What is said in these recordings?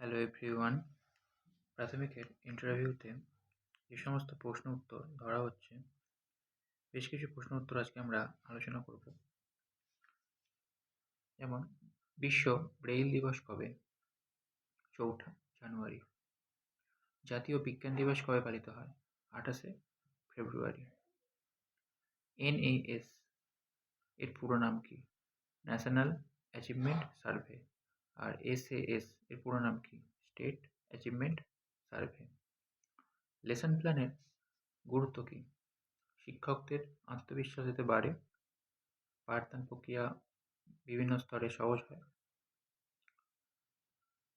Hello everyone প্রাথমিকের ইন্টারভিউতে যে সমস্ত প্রশ্ন উত্তর ধরা হচ্ছে, বেশ কিছু প্রশ্ন উত্তর আজকে আমরা আলোচনা করব। যেমন, বিশ্ব ব্রেইল দিবস কবে? চৌঠা জানুয়ারি। জাতীয় বিজ্ঞান দিবস কবে পালিত হয়? আঠাশে ফেব্রুয়ারি। এনএএস এর পুরো নাম কি? National achievement survey. আর এসএএস এর পুরো নাম কি? স্টেট অ্যাচিভমেন্ট সার্ভে লেসন প্ল্যানের গুরুত্ব কী? শিক্ষকদের আত্মবিশ্বাস এতে বাড়ে, পাঠদান প্রক্রিয়া বিভিন্ন স্তরে সহজ হয়।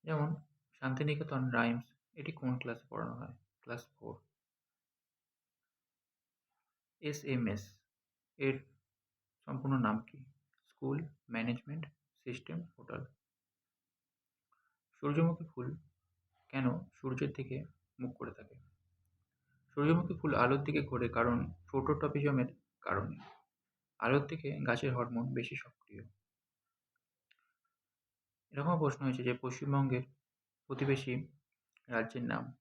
যেমন, শান্তিনিকেতন রাইমস, এটি কোন ক্লাসে পড়ানো হয়? Class four S M S, এর সম্পূর্ণ নাম কি? স্কুল ম্যানেজমেন্ট সিস্টেম সূর্যমুখী ফুল কেন সূর্যের দিকে মুখ করে থাকে? সূর্যমুখী ফুল আলোর দিকে ঘোরে কারণ ফোটোটপিজমের কারণে। আলোর দিকে গাছের হরমোন বেশি সক্রিয়। এরকম প্রশ্ন হয়েছে যে পশ্চিমবঙ্গের প্রতিবেশী রাজ্যের নাম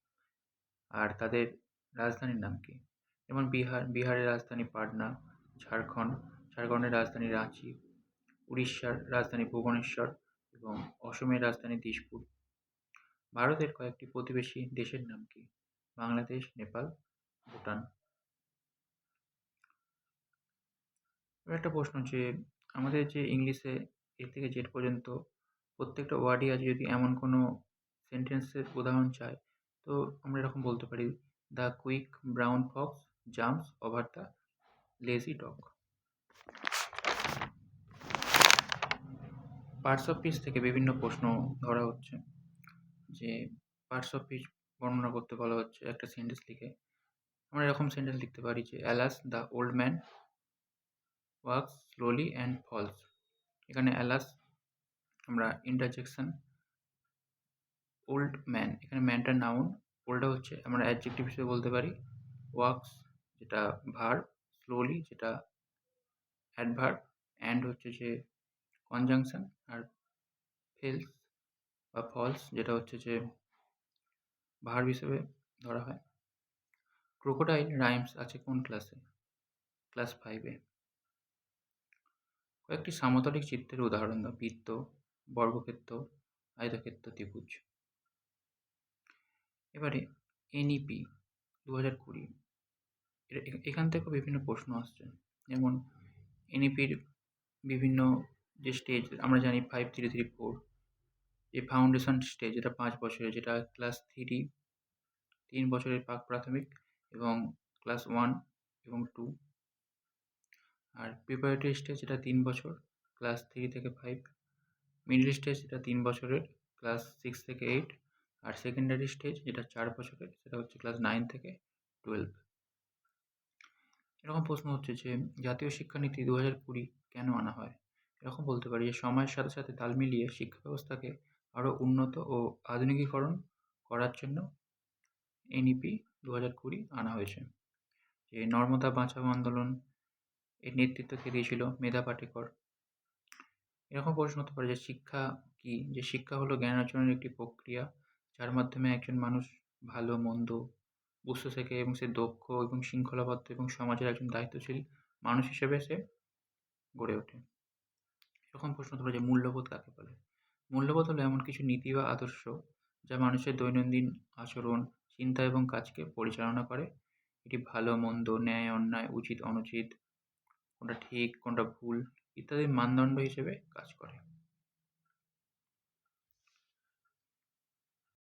আর তাদের রাজধানীর নাম কি? যেমন বিহার, বিহারের রাজধানী পাটনা, ঝাড়খণ্ড, ঝাড়খণ্ডের রাজধানী রাঁচি, উড়িষ্যার রাজধানী ভুবনেশ্বর এবং অসমের রাজধানী দিসপুর। ভারতের কয়েকটি প্রতিবেশী দেশের নাম কি? বাংলাদেশ, নেপাল, ভুটান। একটা প্রশ্ন যে, আমাদের যে ইংলিশে এ থেকে জেড পর্যন্ত প্রত্যেকটা ওয়ার্ডই আছে যদি এমন কোনো সেন্টেন্সের উদাহরণ চাই তো আমরা এরকম বলতে পারি, the quick brown fox jumps over the lazy dog. Parts of speech থেকে বিভিন্ন প্রশ্ন ধরা হচ্ছে। যে পার্টস অফ পিস বর্ণনা করতে বলা হচ্ছে একটা সেন্টেন্স লিখে। আমরা এরকম সেন্টেন্স লিখতে পারি যে alas the old man works slowly and falls এখানে অ্যালাস আমরা ইন্টারজেকশন ওল্ড ম্যান এখানে ম্যানটার নাউন ওল্ডটা হচ্ছে আমরা অ্যাডজেক্টিভ হিসেবে বলতে পারি। ওয়ার্কস যেটা ভার স্লোলি যেটা অ্যাডভার অ্যান্ড হচ্ছে যে কনজাংশন আর ফেলস বা ফলস যেটা হচ্ছে যে ভার্ব হিসেবে ধরা হয়। ক্রোকোডাইল রাইমস আছে কোন ক্লাসে ক্লাস ফাইভে কয়েকটি সামতলিক চিত্রের উদাহরণ দাও। বৃত্ত, বর্গক্ষেত্র, আয়তক্ষেত্র, ত্রিভুজ। এবারে এনইপি দু হাজার কুড়ি। এখান থেকেও বিভিন্ন প্রশ্ন আসছে। যেমন এনইপির বিভিন্ন যে স্টেজ আমরা জানি ফাইভ থ্রি থ্রি ফোর যে ফাউন্ডেশন স্টেজ যেটা পাঁচ বছরের, যেটা ক্লাস থ্রি তিন বছরের প্রাক প্রাথমিক এবং ক্লাস ওয়ান এবং টু আর প্রিপারেটরি স্টেজ যেটা তিন বছর ক্লাস থ্রি থেকে ফাইভ মিডল স্টেজ যেটা তিন বছরের ক্লাস সিক্স থেকে এইট আর সেকেন্ডারি স্টেজ যেটা চার বছরের, সেটা হচ্ছে ক্লাস নাইন থেকে টুয়েলভ এরকম প্রশ্ন হচ্ছে যে, জাতীয় শিক্ষানীতি দু হাজার কুড়ি কেন আনা হয়? এরকম বলতে পারি যে, সময়ের সাথে সাথে তাল মিলিয়ে শিক্ষা ব্যবস্থাকে আরও উন্নত ও আধুনিকীকরণ করার জন্য এনইপি দু হাজার কুড়ি আনা হয়েছে। যে নর্মদা বাঁচাও আন্দোলন এর নেতৃত্ব কে দিয়েছিল মেধা পাটেকর। এরকম প্রশ্ন হতে পারে যে শিক্ষা কি? যে শিক্ষা হলো জ্ঞান অর্জনের একটি প্রক্রিয়া যার মাধ্যমে একজন মানুষ ভালো, মন্দ, বুঝতে শেখে এবং সে দক্ষ এবং শৃঙ্খলাবদ্ধ এবং সমাজের একজন দায়িত্বশীল মানুষ হিসেবে সে গড়ে ওঠে। এরকম প্রশ্ন পারে যে মূল্যবোধ কাকে বলে? মূল্যবোধ হলো এমন কিছু নীতি বা আদর্শ যা মানুষের দৈনন্দিন আচরণ, চিন্তা এবং কাজকে পরিচালনা করে। এটি ভালো, মন্দ, ন্যায়, অন্যায়, উচিত, অনুচিত, কোনটা ঠিক, কোনটা ভুল ইত্যাদি মানদণ্ড হিসেবে কাজ করে।